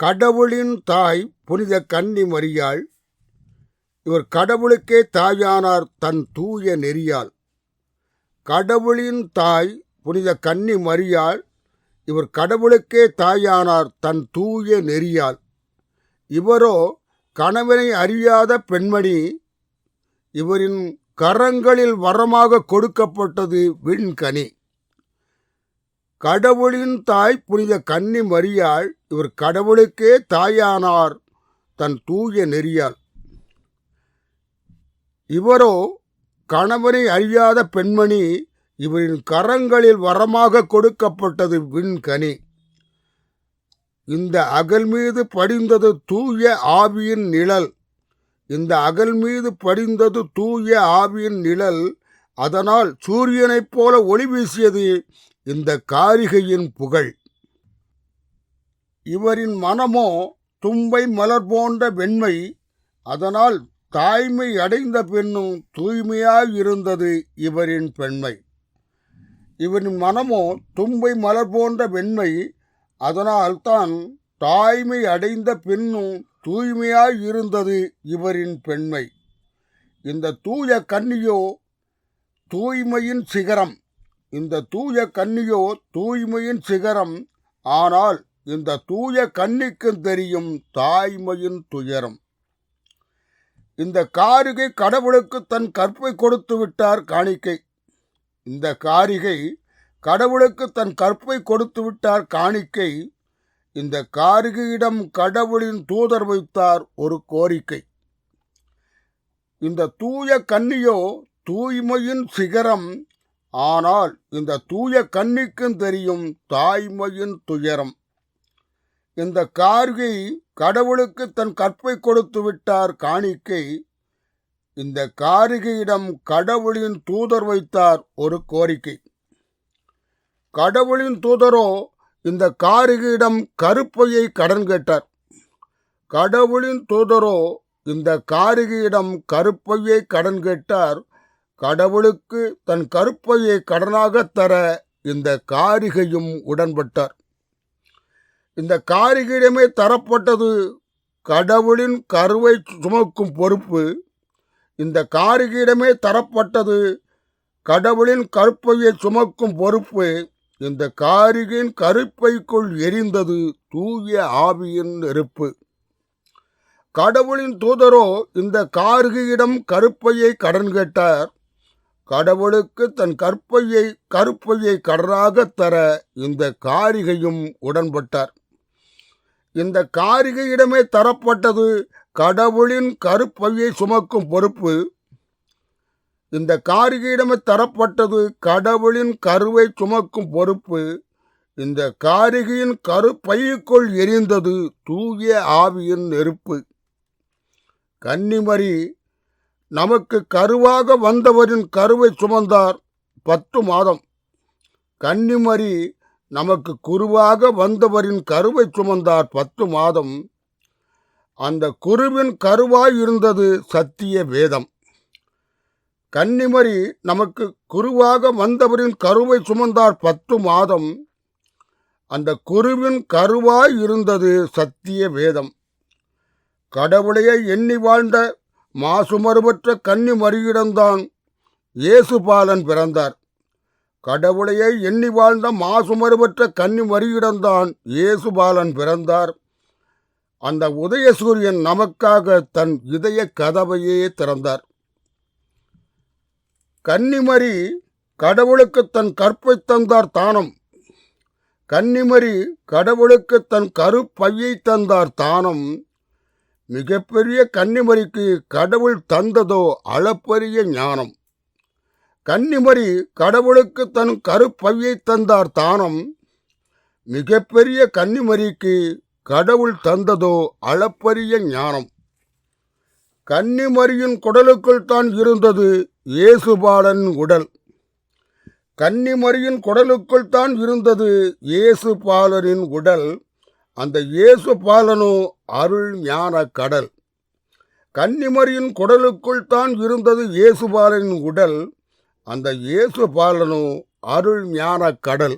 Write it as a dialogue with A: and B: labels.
A: கடவுளின் தாய் புனித கன்னி மரியாள் இவர் கடவுளுக்கே தாயானார் தன் தூய நெறியால் கடவுளின் தாய் புனித கன்னி மரியாள் இவர் கடவுளுக்கே தாயானார் தன் தூய நெறியால் இவரோ கணவனை அறியாத பெண்மணி. இவரின் கரங்களில் வரமாக கொடுக்கப்பட்டது விண்கனி. கடவுளின் தாய் புனித கன்னி மரியாள் இவர் கடவுளுக்கே தாயானார். தன் தூய நெறியால். இவரோ கணவனை அறியாத பெண்மணி இவரின் கரங்களில் வரமாக கொடுக்கப்பட்டது விண்கனி இந்த அகல் மீது படிந்தது தூய ஆவியின் நிழல். இந்த அகல் மீது படிந்தது தூய ஆவியின் நிழல். அதனால் சூரியனைப் போல ஒளி வீசியது. இந்த காரிகையின் புகழ். இவரின் மனமோ தும்பை மலர் போன்ற வெண்மை அதனால் தாய்மை அடைந்த பெண்ணும் தூய்மையாய் இருந்தது இவரின் பெண்மை. இவரின் மனமோ தும்பை மலர் போன்ற வெண்மை அதனால் தான் தாய்மை அடைந்த பெண்ணும் தூய்மையாய் இருந்தது இவரின் பெண்மை. இந்த தூய கன்னியோ தூய்மையின் சிகரம். இந்த தூய கன்னியோ தூய்மையின் சிகரம் ஆனால் இந்த தூய கன்னிக்கு தெரியும் தாய்மையின் துயரம். இந்த காரிகை கடவுளுக்கு தன் கற்பை கொடுத்து விட்டார் காணிக்கை. இந்த காரிகை கடவுளுக்கு தன் கற்பை கொடுத்து விட்டார் காணிக்கை. இந்த காரிகையிடம் கடவுளின் தூதர் வைத்தார் ஒரு கோரிக்கை. இந்த தூய கன்னியோ தூய்மையின் சிகரம் ஆனால் இந்த தூய கன்னிக்கும் தெரியும் தாய்மையின் துயரம். இந்த கார்கை கடவுளுக்கு தன் கற்பை கொடுத்து விட்டார் காணிக்கை. இந்த காரிகையிடம் கடவுளின் தூதர் வைத்தார் ஒரு கோரிக்கை. கடவுளின் தூதரோ இந்த காரிகையிடம் கருப்பையை கடன் கேட்டார். கடவுளின் தூதரோ இந்த காரிகையிடம் கருப்பையை கடன் கேட்டார். கடவுளுக்கு தன் கருப்பையை கடனாகத் தர இந்த காரிகையும் உடன்பட்டார். இந்த காரிகையிடமே தரப்பட்டது கடவுளின் கருவை சுமக்கும் பொறுப்பு. இந்த காரிகையிடமே தரப்பட்டது கடவுளின் கருப்பையை சுமக்கும் பொறுப்பு. இந்த காரிகையின் கருப்பைக்குள் எரிந்தது தூய ஆவியின் நெருப்பு. கடவுளின் தூதரோ இந்த காரிகையிடம் கருப்பையை கடன் கேட்டார். கடவுளுக்கு தன் கற்பையை கருப்பையை கடனாக தர இந்த காரிகையும் உடன்பட்டார். இந்த காரிகையிடமே தரப்பட்டது கடவுளின் கருப்பையை சுமக்கும் பொறுப்பு. இந்த காரிகையிடமே தரப்பட்டது கடவுளின் கருவை சுமக்கும் பொறுப்பு. இந்த காரிகையின் கருப்பைக்குள் எரிந்தது தூய ஆவியின் நெருப்பு. கன்னிமரி நமக்கு கருவாக வந்தவரின் கருவை சுமந்தார் பத்து மாதம். கன்னிமரி நமக்கு குருவாக வந்தவரின் கருவை சுமந்தார் பத்து மாதம். அந்த குருவின் கருவாய் இருந்தது சத்திய வேதம். கன்னிமரி நமக்கு குருவாக வந்தவரின் கருவை சுமந்தார் பத்து மாதம். அந்த குருவின் கருவாய் இருந்தது சத்திய வேதம். கடவுளையே எண்ணி வாழ்ந்த மாசுமறுபற்ற கன்னி மறியிடம்தான் இயேசுபாலன் பிறந்தார். கடவுளையே எண்ணி வாழ்ந்த மாசுமறுபற்ற கன்னி மறியிடம்தான் இயேசுபாலன் பிறந்தார். அந்த உதயசூரியன் நமக்காக தன் இதய கதவையே திறந்தார். கன்னிமரி கடவுளுக்கு தன் கற்பை தந்தார் தானம். கன்னிமரி கடவுளுக்கு தன் கருப்பையை தந்தார் தானம். மிகப்பெரிய கன்னிமரிக்கு கடவுள் தந்ததோ அளப்பரிய ஞானம். கன்னிமரி கடவுளுக்கு தன் கருப்பையை தந்தார் தானம். மிகப்பெரிய கன்னிமரிக்கு கடவுள் தந்ததோ அளப்பரிய ஞானம். கன்னிமரியின் குடலுக்குள் தான் இருந்தது இயேசுபாலன் உடல். கன்னிமரியின் குடலுக்குள் தான் இருந்தது இயேசுபாலனின் உடல். அந்த இயேசு பாலனோ அருள் ஞான கடல். கன்னிமரியின் குடலுக்குள் தான் இருந்தது இயேசுபாலனின் உடல். அந்த இயேசு பாலனோ அருள் ஞான கடல்.